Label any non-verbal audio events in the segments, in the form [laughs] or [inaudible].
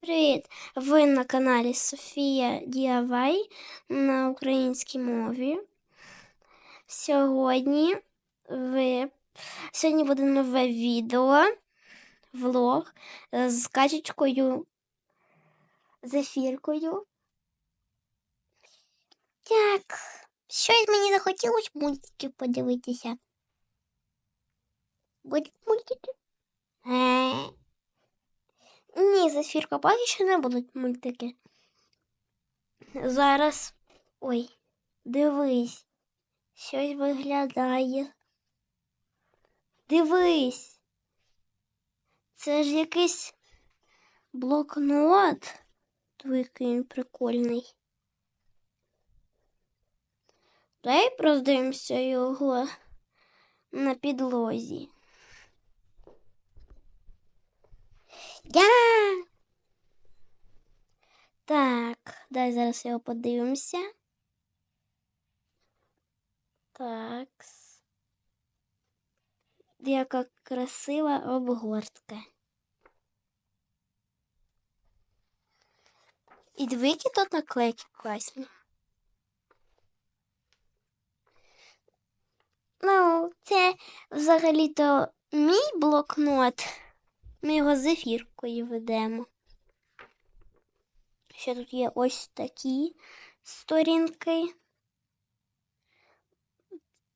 Привіт! Ви на каналі Софія DIY на українській мові. Сьогодні ви... Сьогодні буде нове відео, влог з качечкою, зефіркою. Так, щось мені захотілося мультиків подивитися. Будуть мультики? Ні, зефірка, поки що не будуть мультики. Зараз. Ой, дивись. Щось виглядає. Дивись. Це ж якийсь блокнот. Який він прикольний. Дай роздивимося його на підлозі. Я. Так, дай зараз його подивимося. Так. Яка красива обгортка. І двійки тут наклейки класні. Ну, це взагалі-то мій блокнот. Ми його зефіркою ведемо. Ще тут є ось такі сторінки.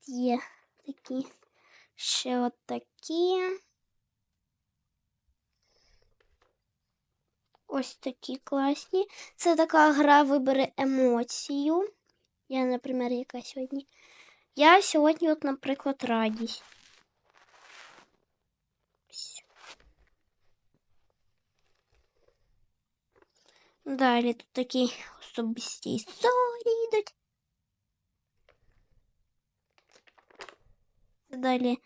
Є такі, ще от такі. Ось такі класні. Це така гра вибери емоцію. Я, наприклад, яка сьогодні. Я сьогодні, от, наприклад, радість. Далі тут такі особисті історії йдуть. Далі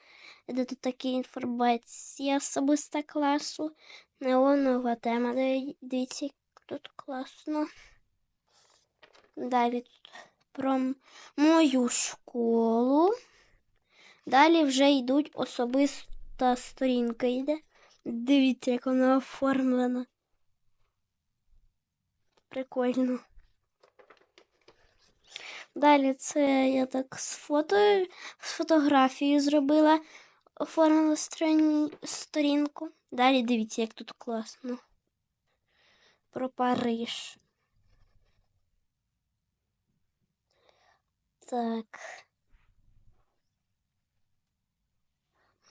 йде тут такі інформація особиста класу. Неонова тема. Дивіться, тут класно. Далі тут про мою школу. Далі вже йдуть особиста сторінка йде. Дивіться, як вона оформлена. Прикольно. Далі це я так з фото, з фотографією зробила, оформила сторінку. Далі дивіться, як тут класно. Про Париж. Так.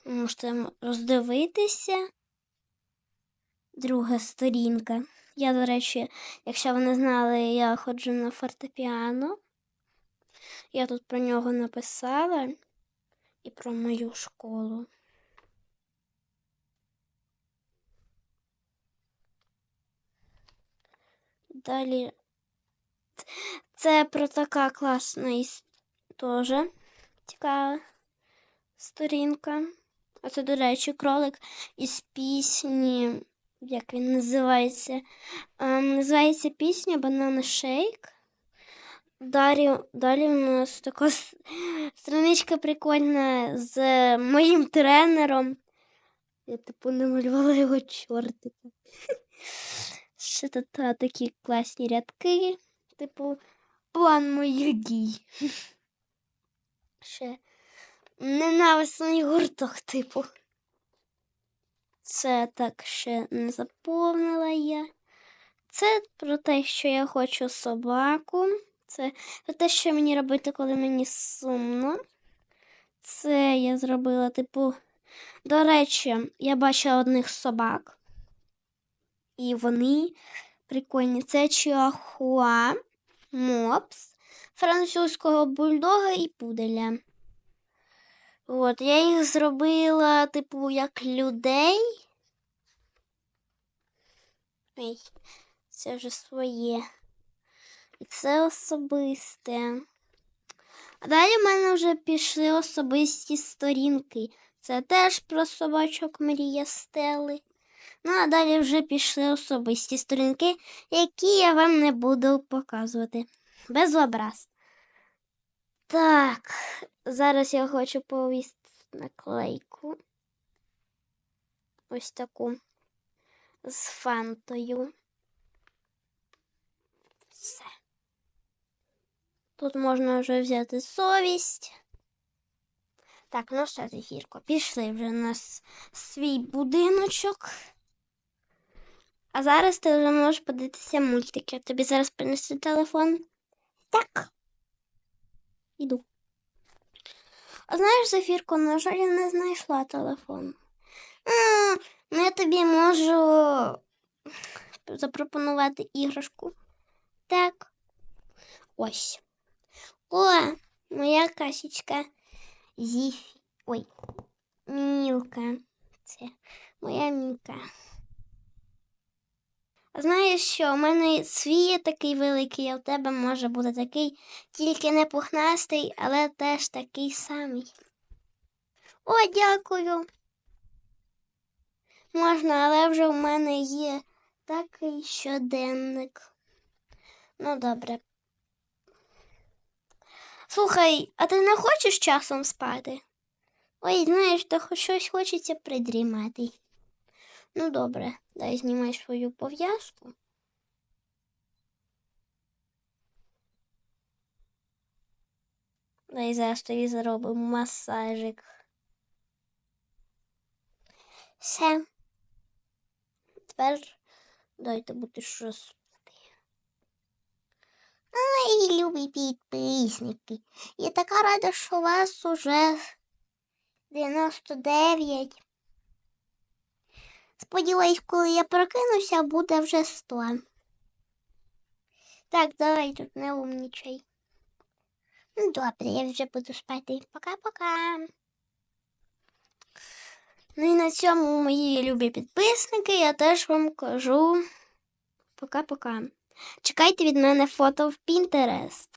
Можете роздивитися. Друга сторінка. Я, до речі, якщо ви не знали, я ходжу на фортепіано. Я тут про нього написала і про мою школу. Далі це про така класна теж цікава сторінка. А це, до речі, кролик із пісні як він називається? Ем, називається пісня Банана Шейк. Далі далі у нас така страничка прикольна з моїм тренером. Я типу намалювала його чортика. [laughs] Ще тут такі класні рядки, типу, план моїх дій. [laughs] Ще ненависний гурток, типу. Це так ще не заповнила я. Це про те, що я хочу собаку. Це про те, що мені робити, коли мені сумно. Це я зробила, типу, до речі, я бачила одних собак. І вони прикольні. Це Чихуа, мопс, французького бульдога і пуделя. От, я їх зробила, типу, як людей. Ой, це вже своє. І це особисте. А далі в мене вже пішли особисті сторінки. Це теж про собачок Мрія Стели. Ну, а далі вже пішли особисті сторінки, які я вам не буду показувати. Без образ. Так, зараз я хочу повісти наклейку. Ось таку з фантою. Все. Тут можна вже взяти совість. Так, ну все, Зефірко, пішли вже на свій будиночок. А зараз ти вже можеш подивитися мультики. Тобі зараз принести телефон? Так. Іду. А знаєш, Зефірко, на жаль, я не знайшла телефон. Ну, я тобі можу запропонувати іграшку. Так. Ось. О, моя касічка. Зіфі. Ой, мілка. Це моя мілка. Знаєш що, у мене свій такий великий, а у тебе може бути такий, тільки не пухнастий, але теж такий самий. О, дякую. Можна, але вже в мене є такий щоденник. Ну, добре. Слухай, а ти не хочеш часом спати? Ой, знаєш, то щось хочеться придрімати. Ну, добре, дай знімай свою пов'язку. Дай зараз тобі зробимо масажик. Все. Тепер дайте бути щось. Ай, любі підписники. Я така рада, що вас уже 99. Сподіваюсь, коли я прокинуся, буде вже 100. Так, давай тут не умнічай. Ну, добре, я вже буду спати. Пока-пока. Ну і на цьому, мої любі підписники, я теж вам кажу пока-пока. Чекайте від мене фото в Pinterest.